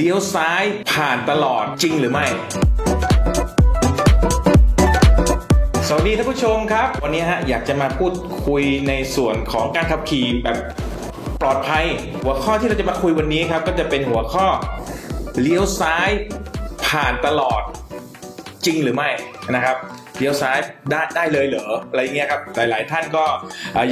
เลี้ยวซ้ายผ่านตลอดจริงหรือไม่ สวัสดีท่านผู้ชมครับ วันนี้ฮะอยากจะมาพูดคุยในส่วนของการขับขี่แบบปลอดภัย หัวข้อที่เราจะมาคุยวันนี้ครับ ก็จะเป็นหัวข้อเลี้ยวซ้ายผ่านตลอดจริงหรือไม่นะครับ เลี้ยวซ้ายได้ได้เลยเหรออะไรเงี้ยครับหลาย ๆ ท่านก็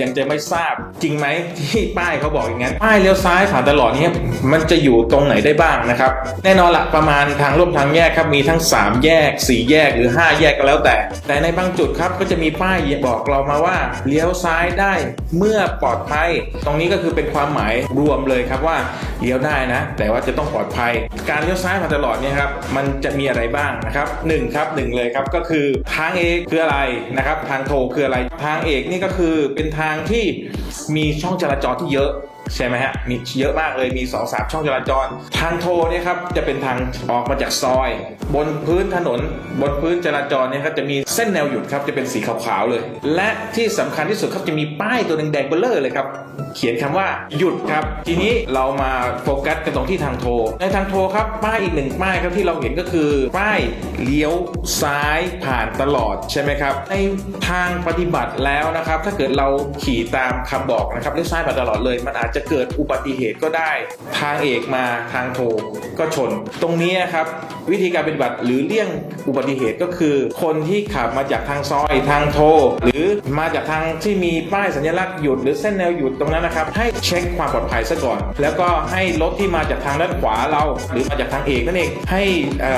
ยังจะไม่ทราบจริงไหมที่ป้ายเขาบอกอย่างนั้นป้ายเลี้ยวซ้ายผ่านตลอดนี้มันจะอยู่ตรงไหนได้บ้างนะครับ แน่นอนละประมาณทางร่วมทางแยกครับมีทั้ง 3 แยก 4 แยกหรือ 5 แยกก็แล้วแต่ แต่ในบางจุดครับก็จะมีป้ายบอกเรามาว่าเลี้ยวซ้ายได้เมื่อปลอดภัย ตรงนี้ก็คือเป็นความหมายรวมเลยครับว่าเลี้ยวได้นะ แต่ว่าจะต้องปลอดภัย การเลี้ยวซ้ายผ่านตลอดเนี่ยครับมันจะมีอะไรบ้างนะครับหนึ่งครับหนึ่งเลยครับก็คือทางเอกคืออะไรนะครับ ทางโทคืออะไร ทางเอกนี่ก็คือเป็นทางที่มีช่องจราจรที่เยอะ ใช่ไหมฮะ มีเยอะมากเลยมี2อสามช่องจราจร ทางโทเนี่ยครับ จะเป็นทางออกมาจากซอย บนพื้นถนน บนพื้นจราจรเนี่ยครับจะมีเส้นแนวหยุดครับ จะเป็นสีขาวๆเลย และที่สำคัญที่สุดครับจะมีป้ายตัวแดงๆเบลเลอร์เลยครับ เขียนคำว่าหยุดครับ ทีนี้เรามาโฟกัสกันตรงที่ทางโทรในทางโทรครับป้ายอีกหนึ่งป้ายครับที่เราเห็นก็คือป้ายเลี้ยวซ้ายผ่านตลอดใช่ไหมครับ ในทางปฏิบัติแล้วนะครับ ถ้าเกิดเราขี่ตามคำบอกนะครับเลี้ยวซ้ายผ่านตลอดเลยมันอาจจะเกิดอุบัติเหตุก็ได้ ทางเอกมาทางโทรก็ชน ตรงนี้นะครับวิธีการปฏิบัติหรือเลี่ยงอุบัติเหตุก็คือ คนที่ขับมาจากทางซอยทางโทรหรือมาจากทางที่มีป้ายสัญลักษณ์หยุดหรือเส้นแนวหยุดตรงนั้นนะครับให้เช็คความปลอดภัยซะก่อน แล้วก็ให้รถที่มาจากทางด้านขวาเรา หรือมาจากทางเอกนั่นเองให้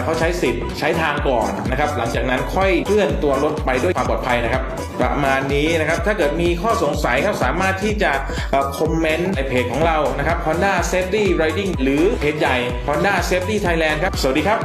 เขาใช้สิทธิ์ใช้ทางก่อนนะครับหลังจากนั้นค่อยเคลื่อนตัวรถไปด้วยความปลอดภัยนะครับ ประมาณนี้นะครับถ้าเกิดมีข้อสงสัยครับสามารถที่จะคอมเมนต์ในเพจของเรานะครับ Honda Safety Riding หรือเพจใหญ่ Honda Safety Thailand ครับ สวัสดีครับ